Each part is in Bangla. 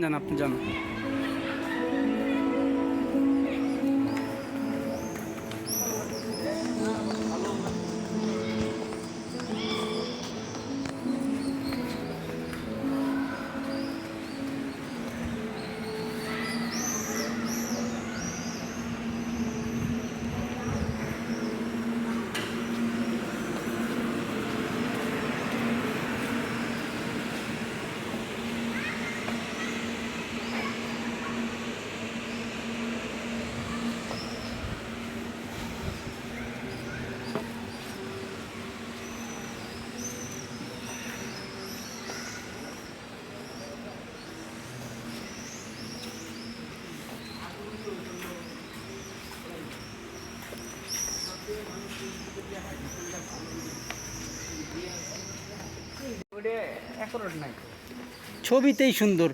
연합전 ছবিতেই সুন্দর।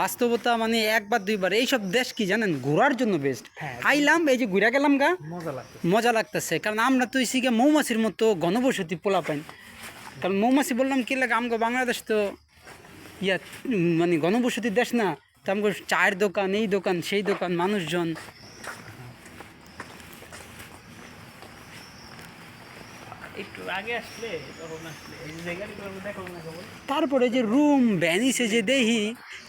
বাস্তবতা মানে একবার দুইবার এইসব দেশ কি জানেন? ঘোরার জন্য বেস্ট আইলাম এই যে ঘুরা গেলাম গা মজা লাগতেছে। কারণ আমরা তো এসে মৌমাছির মতো ঘনবসতি পোলা পাই কারণ মৌমাছি বললাম কি লাগে আমগো বাংলাদেশ তো ইয়া মানে ঘনবসতির দেশ না। তো আমগো চায়ের দোকান এই দোকান সেই দোকান মানুষজন। একটু আগে আসলে তখন আসলে। দেখো না তারপরে যে রুম ভ্যানিসে যে দেহি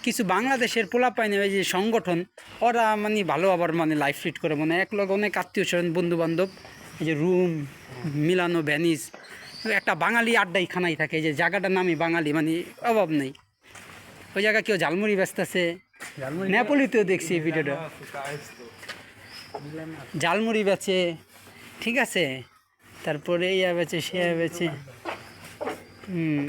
কিছু বাংলাদেশের পোলা পাই না ওই যে সংগঠন ওরা মানে ভালো আবার মানে লাইফ ফিট করে মানে এক লগে অনেক আত্মীয় স্বজন বন্ধু বান্ধব এই যে রুম মিলানো ভ্যানিস একটা বাঙালি আড্ডাই খানাই থাকে যে জায়গাটার নামই বাঙালি মানে অভাব নেই। ওই জায়গা কেউ ঝালমুড়ি ব্যস্ত আছে নেপোলিতেও দেখছি এই ভিডিওটা ঝালমুড়ি বেচে ঠিক আছে? তারপরে এই আবেছে সে আবেছে হুম।